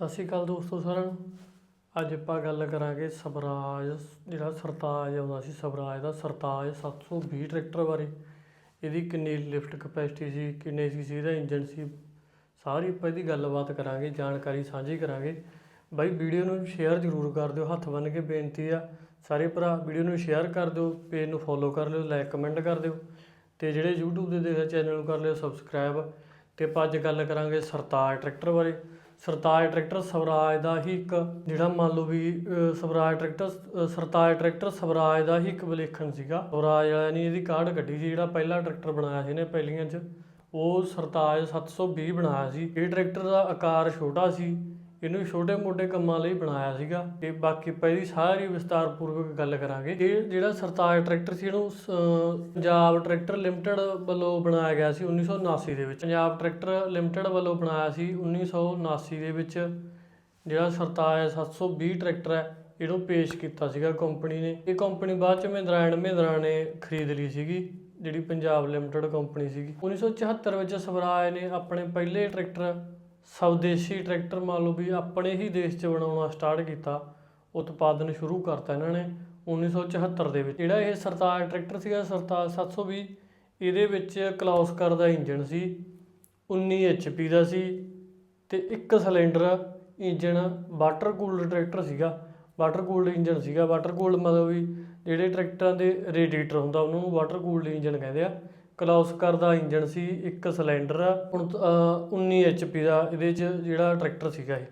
ਸਤਿ ਸ਼੍ਰੀ ਅਕਾਲ ਦੋਸਤੋ ਸਾਰਿਆਂ ਨੂੰ। ਅੱਜ ਆਪਾਂ ਗੱਲ ਕਰਾਂਗੇ ਸਵਰਾਜ, ਜਿਹੜਾ ਸਰਤਾਜ ਆਉਂਦਾ ਸੀ, ਸਵਰਾਜ ਦਾ ਸਰਤਾਜ 720 ਟਰੈਕਟਰ ਬਾਰੇ। ਇਹਦੀ ਕਿੰਨੀ ਲਿਫਟ ਕਪੈਸਿਟੀ ਸੀ, ਕਿੰਨੇ ਸੀ ਇਹਦਾ ਇੰਜਨ ਸੀ, ਸਾਰੀ ਆਪਾਂ ਇਹਦੀ ਗੱਲਬਾਤ ਕਰਾਂਗੇ, ਜਾਣਕਾਰੀ ਸਾਂਝੀ ਕਰਾਂਗੇ। ਬਾਈ, ਵੀਡੀਓ ਨੂੰ ਸ਼ੇਅਰ ਜ਼ਰੂਰ ਕਰ ਦਿਓ, ਹੱਥ ਬੰਨ੍ਹ ਕੇ ਬੇਨਤੀ ਆ ਸਾਰੇ ਭਰਾ, ਵੀਡੀਓ ਨੂੰ ਸ਼ੇਅਰ ਕਰ ਦਿਓ, ਪੇਜ ਨੂੰ ਫੋਲੋ ਕਰ ਲਿਓ ਲਾਈਕ ਕਮੈਂਟ ਕਰ ਦਿਓ, ਤੇ ਜਿਹੜੇ YouTube ਦੇ ਦੇਖਦੇ ਚੈਨਲ ਨੂੰ ਕਰ ਲਿਓ ਸਬਸਕ੍ਰਾਈਬ ਤੇ ਆਪਾਂ ਅੱਜ ਗੱਲ ਕਰਾਂਗੇ ਸਰਤਾਜ ਟਰੈਕਟਰ ਬਾਰੇ। ਸਰਤਾਜ ਟਰੈਕਟਰ ਸਵਰਾਜ ਦਾ ਹੀ ਇੱਕ, ਜਿਹੜਾ ਮੰਨ ਲਓ ਵੀ ਸਵਰਾਜ ਟਰੈਕਟਰ ਸਰਤਾਜ ਟਰੈਕਟਰ ਸਵਰਾਜ ਦਾ ਹੀ ਇੱਕ ਵਿਲੇਖਣ ਸੀਗਾ। ਸਵਰਾਜ ਵਾਲਿਆਂ ਨੇ ਇਹਦੀ ਕਾਢ ਕੱਢੀ ਸੀ, ਜਿਹੜਾ ਪਹਿਲਾ ਟਰੈਕਟਰ ਬਣਾਇਆ ਸੀ ਨੇ ਪਹਿਲੀਆਂ 'ਚ। ਉਹ ਸਰਤਾਜ 720 ਬਣਾਇਆ ਸੀ। ਇਹ ਟਰੈਕਟਰ ਦਾ ਆਕਾਰ ਛੋਟਾ ਸੀ। ਇਹਨੂੰ ਛੋਟੇ ਮੋਟੇ ਕੰਮਾਂ ਲਈ ਬਣਾਇਆ ਸੀਗਾ। ਤੇ ਬਾਕੀ ਪਹਿਲੀ ਸਾਰੀ ਵਿਸਤਾਰਪੂਰਵਕ ਗੱਲ ਕਰਾਂਗੇ। ਇਹ ਜਿਹੜਾ ਸਰਤਾਜ ਟਰੈਕਟਰ ਸੀ, ਇਹਨੂੰ ਸ- ਪੰਜਾਬ ਟਰੈਕਟਰ ਲਿਮਟਿਡ ਵੱਲੋਂ ਬਣਾਇਆ ਗਿਆ ਸੀ 1979 ਦੇ ਵਿੱਚ। ਪੰਜਾਬ ਟਰੈਕਟਰ ਲਿਮਟਿਡ ਵੱਲੋਂ ਬਣਾਇਆ ਸੀ 1979 ਦੇ ਵਿੱਚ। ਜਿਹੜਾ ਸਰਤਾਜ 720 ਟਰੈਕਟਰ ਹੈ, ਇਹਨੂੰ ਪੇਸ਼ ਕੀਤਾ ਸੀਗਾ ਕੰਪਨੀ ਨੇ। ਇਹ ਕੰਪਨੀ ਬਾਅਦ ਚ ਮਹਿੰਦਰਾ ਐਂਡ ਮਹਿੰਦਰਾ ਨੇ ਖਰੀਦ ਲਈ ਸੀਗੀ, ਜਿਹੜੀ ਪੰਜਾਬ ਲਿਮਟਿਡ ਕੰਪਨੀ ਸੀਗੀ। 1974 ਵਿੱਚ ਸਵਰਾਜ ਨੇ ਆਪਣੇ ਪਹਿਲੇ ਟਰੈਕਟਰ ਸਵਦੇਸ਼ੀ ਟਰੈਕਟਰ ਮੰਨ ਲਓ ਵੀ ਆਪਣੇ ਹੀ ਦੇਸ਼ 'ਚ ਬਣਾਉਣਾ ਸਟਾਰਟ ਕੀਤਾ, ਉਤਪਾਦਨ ਸ਼ੁਰੂ ਕਰਤਾ ਇਹਨਾਂ ਨੇ 1974 ਦੇ ਵਿੱਚ। ਜਿਹੜਾ ਇਹ ਸਰਤਾਜ ਟਰੈਕਟਰ ਸੀਗਾ, ਸਰਤਾਜ 720 ਇਹਦੇ ਵਿੱਚ ਕਲੌਸਕਰ ਦਾ ਇੰਜਨ ਸੀ 19 HP ਦਾ ਸੀ ਤੇ ਇੱਕ cylinder engine water cooled tractor ਸੀਗਾ ਵਾਟਰ ਕੂਲਡ ਇੰਜਨ ਸੀਗਾ। ਵਾਟਰ ਕੂਲਡ ਮਤਲਬ ਵੀ ਜਿਹੜੇ ਟਰੈਕਟਰਾਂ ਦੇ ਰੇਡੀਏਟਰ ਹੁੰਦਾ, ਉਹਨਾਂ ਨੂੰ ਵਾਟਰ ਕੂਲਡ ਇੰਜਨ ਕਹਿੰਦੇ ਆ। ਕਲੌਸਕਰ ਦਾ ਇੰਜਨ ਸੀ ਇੱਕ ਸਿਲੰਡਰ ਆ। ਹੁਣ ਅਹ, 19 HP ਦਾ ਇਹਦੇ 'ਚ ਜਿਹੜਾ ਟਰੈਕਟਰ ਸੀਗਾ ਇਹ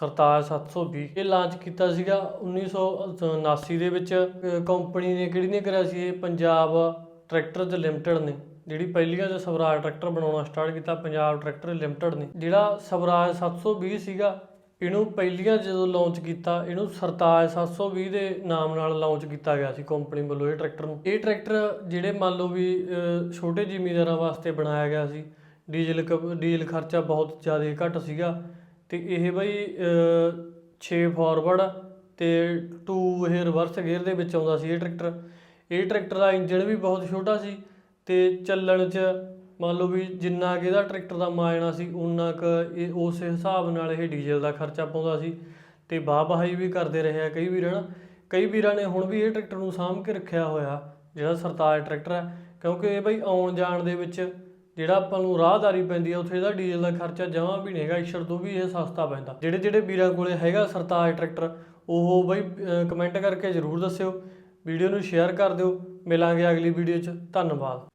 ਸਰਤਾਜ 720 ਇਹ ਲਾਂਚ ਕੀਤਾ ਸੀਗਾ 1979 ਦੇ ਵਿੱਚ। ਕੰਪਨੀ ਨੇ ਕਿਹੜੀ ਨੇ ਕਰਿਆ ਸੀ ਇਹ? ਪੰਜਾਬ ਟਰੈਕਟਰਜ਼ ਲਿਮਟਿਡ ਨੇ ਜਿਹੜੀ ਪਹਿਲੀਆਂ ਜੋ ਸਵਰਾਜ ਟਰੈਕਟਰ ਬਣਾਉਣਾ ਸਟਾਰਟ ਕੀਤਾ ਪੰਜਾਬ ਟਰੈਕਟਰ ਲਿਮਟਿਡ ਨੇ। ਜਿਹੜਾ ਸਵਰਾਜ 720 ਸੀਗਾ ਇਹਨੂੰ ਪਹਿਲੀਆਂ ਜਦੋਂ ਲਾਂਚ ਕੀਤਾ, ਇਹਨੂੰ ਸਰਤਾਜ 720 ਦੇ ਨਾਮ ਨਾਲ ਲਾਂਚ ਕੀਤਾ ਗਿਆ ਸੀ ਕੰਪਨੀ ਵੱਲੋਂ ਇਹ ਟਰੈਕਟਰ ਨੂੰ। ਇਹ ਟਰੈਕਟਰ ਜਿਹੜੇ ਮੰਨ ਲਓ ਵੀ ਛੋਟੇ ਜ਼ਿਮੀਂਦਾਰਾਂ ਵਾਸਤੇ ਬਣਾਇਆ ਗਿਆ ਸੀ, ਡੀਜ਼ਲ ਕ- ਡੀਜ਼ਲ ਖਰਚਾ ਬਹੁਤ ਜ਼ਿਆਦਾ ਘੱਟ ਸੀਗਾ ਤੇ ਇਹ ਬਈ 6 ਫਾਰਵਰਡ ਤੇ 2 ਇਹ ਰਿਵਰਸ ਗੇਅਰ ਦੇ ਵਿੱਚ ਆਉਂਦਾ ਸੀ ਇਹ ਟਰੈਕਟਰ ਇਹ ਟਰੈਕਟਰ ਦਾ ਇੰਜਨ ਵੀ ਬਹੁਤ ਛੋਟਾ ਸੀ ਤੇ ਚੱਲਣ 'ਚ ਮੰਨ ਲਓ ਵੀ ਜਿੰਨਾ ਕਿ ਇਹਦਾ ਟਰੈਕਟਰ ਦਾ ਮਾਇਣਾ ਸੀ ਉਨਾ ਕੁ ਇਹ ਉਸ ਹਿਸਾਬ ਨਾਲ ਇਹ ਡੀਜ਼ਲ ਦਾ ਖਰਚਾ ਪਾਉਂਦਾ ਸੀ ਤੇ ਵਾਹ ਵਹਾਈ ਵੀ ਕਰਦੇ ਰਹੇ ਆ ਕਈ ਵੀਰਾਂ ਕਈ ਵੀਰਾਂ ਨੇ ਹੁਣ ਵੀ ਇਹ ਟਰੈਕਟਰ ਨੂੰ ਸਾਂਭ ਕੇ ਰੱਖਿਆ ਹੋਇਆ, ਜਿਹੜਾ ਸਰਤਾਜ ਟਰੈਕਟਰ ਹੈ ਕਿਉਂਕਿ ਇਹ ਬਈ ਆਉਣ ਜਾਣ ਦੇ ਵਿੱਚ ਜਿਹੜਾ ਆਪਾਂ ਨੂੰ ਰਾਹਦਾਰੀ ਪੈਂਦੀ ਆ, ਉੱਥੇ ਇਹਦਾ ਡੀਜ਼ਲ ਦਾ ਖਰਚਾ ਜਮਾਂ ਵੀ ਨਹੀਂ ਹੈਗਾ ਇਸ਼ਰ ਤੋਂ ਵੀ ਇਹ ਸਸਤਾ ਪੈਂਦਾ। ਜਿਹੜੇ ਜਿਹੜੇ ਵੀਰਾਂ ਕੋਲੇ ਹੈਗਾ ਸਰਤਾਜ ਟਰੈਕਟਰ, ਉਹ ਬਈ ਕਮੈਂਟ ਕਰਕੇ ਜਰੂਰ ਦੱਸਿਓ। ਵੀਡੀਓ ਨੂੰ ਸ਼ੇਅਰ ਕਰ ਦਿਓ। ਮਿਲਾਂਗੇ ਅਗਲੀ ਵੀਡੀਓ 'ਚ। ਧੰਨਵਾਦ।